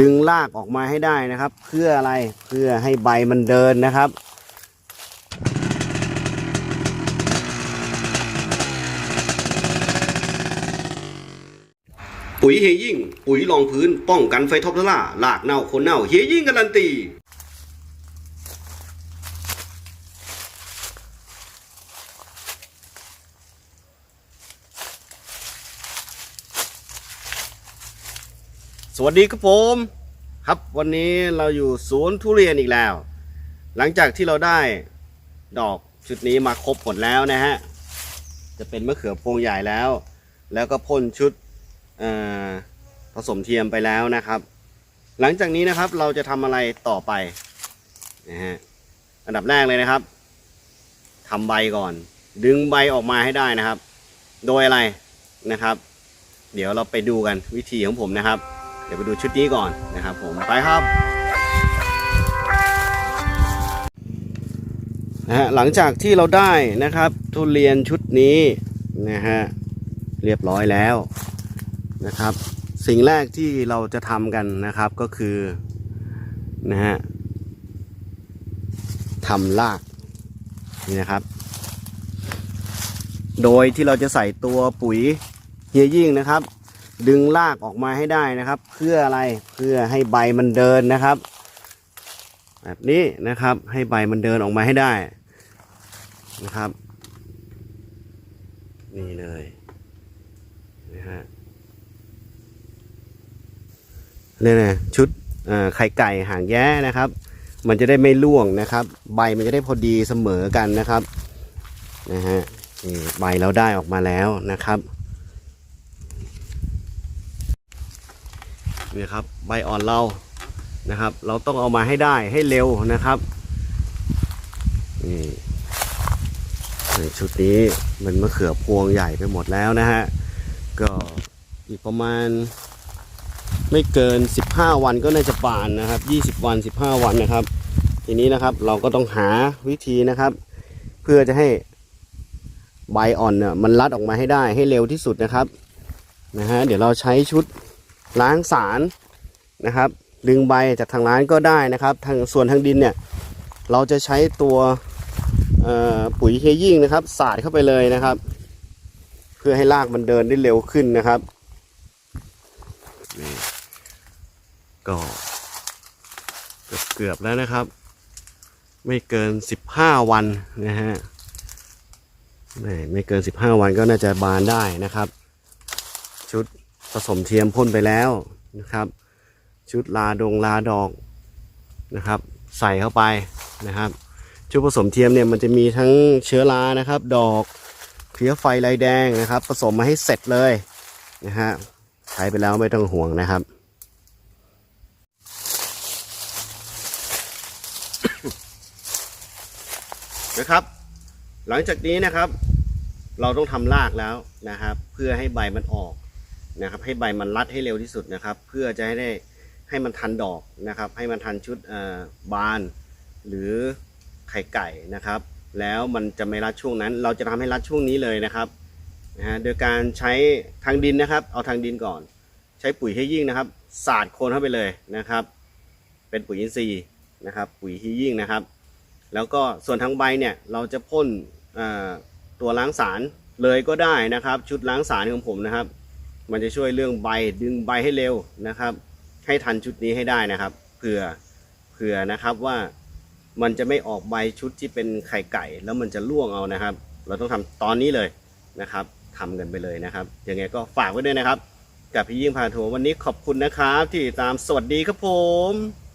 ดึงรากออกมาให้ได้นะครับ เพื่ออะไรเพื่อให้ใบมันเดินนะครับปุ๋ยเฮยิ่ง ปุ๋ยรองพื้น ป้องกันไฟท็อปทล่าลากเน่าคนเน่า เฮยิ่งการันตี สวัสดีครับผมครับวันนี้เราอยู่สวนทุเรียนอีกแล้ว หลังจากที่เราได้ดอกชุดนี้มาครบหมดแล้วนะฮะจะเป็นมะเขือพวงใหญ่แล้ว แล้วก็พ่นชุดผสมเทียมไปแล้วนะครับ หลังจากนี้นะครับเราจะทำอะไรต่อไปนะฮะอันดับแรกเลยนะครับทำใบก่อน ดึงใบออกมาให้ได้นะครับ โดยอะไรนะครับ เดี๋ยวเราไปดูกันวิธีของผมนะครับ เดี๋ยวไปดูชุดนี้ก่อนนะครับผมไปครับนะฮะหลังจากที่เราได้นะครับ ทุเรียนชุดนี้นะฮะเรียบร้อยแล้วนะครับ สิ่งแรกที่เราจะทำกันนะครับก็คือนะฮะทำรากนี่นะครับ โดยที่เราจะใส่ตัวปุ๋ยเฮียยิ่งนะครับ ดึงรากออกมาให้ได้นะครับ เพื่ออะไรเพื่อให้ใบมันเดินนะครับ แบบนี้นะครับให้ใบมันเดินออกมาให้ได้นะครับ นี่เลยนะฮะเนี่ยนะชุดไข่ไก่หางแย้นะครับ มันจะได้ไม่ร่วงนะครับ ใบมันจะได้พอดีเสมอกันนะครับนะฮะนี่ใบเราได้ออกมาแล้วนะครับ นี่ครับใบอ่อนเรานะครับ เราต้องเอามาให้ได้ให้เร็วนะครับนี่ในชุดนี้มันมะเขือพวงใหญ่ไปหมดแล้วนะฮะก็อีกประมาณไม่เกิน 15 วันก็น่าจะบานนะครับ 20 วัน 15 วันนะครับ ทีนี้นะครับเราก็ต้องหาวิธีนะครับ เพื่อจะให้ใบอ่อนเนี่ยมันรัดออกมาให้ได้ให้เร็วที่สุดนะครับนะฮะเดี๋ยวเราใช้ชุด ล้างสารนะครับ ดึงใบจากทางร้านก็ได้นะครับ ทางส่วนทางดินเนี่ยเราจะใช้ตัวปุ๋ยเฮยิ่งนะครับ สาดเข้าไปเลยนะครับ เพื่อให้รากมันเดินได้เร็วขึ้นนะครับนี่ก็เกือบเกือบแล้วนะครับ ไม่เกิน 15 วันนะฮะไม่ไม่เกิน 15 วันก็น่าจะบานได้นะครับ ชุด สมเทียมพ่นไปแล้วนะครับ ชุดลาดงลาดอกนะครับ ใส่เข้าไปนะครับ ชุดผสมเทียมเนี่ยมันจะมีทั้งเชื้อรานะครับ ดอกเพลี้ยไฟลายแดงนะครับ ผสมมาให้เสร็จเลยนะฮะใช้ไปแล้วไม่ต้องห่วงนะครับนะครับ หลังจากนี้นะครับ เราต้องทำรากแล้วนะครับ เพื่อให้ใบมันออก นะครับ ให้ใบมันรัดให้เร็วที่สุดนะครับ เพื่อจะให้ได้ให้มันทันดอกนะครับ ให้มันทันชุดบาน หรือไข่ไก่นะครับ แล้วมันจะไม่รัดช่วงนั้น เราจะทำให้รัดช่วงนี้เลยนะครับนะฮะโดยการใช้ทางดินนะครับ เอาทางดินก่อน ใช้ปุ๋ยให้ยิ่งนะครับสาดโคนเข้าไปเลยนะครับ เป็นปุ๋ยอินทรีย์นะครับ ปุ๋ยให้ยิ่งนะครับ แล้วก็ส่วนทางใบเนี่ยเราจะพ่นตัวล้างสารเลยก็ได้นะครับ ชุดล้างสารของผมนะครับ มันจะช่วยเรื่องใบดึงใบให้เร็วนะครับ ให้ทันชุดนี้ให้ได้นะครับ เผื่อเผื่อนะครับว่ามันจะไม่ออกใบชุดที่เป็นไข่ไก่ แล้วมันจะร่วงเอานะครับ เราต้องทำตอนนี้เลยนะครับทำกันไปเลยนะครับยังไงก็ฝากไว้ด้วยนะครับ กับพี่ยิ่งพาทัวร์วันนี้ขอบคุณนะครับ ที่ติดตามสวัสดีครับผม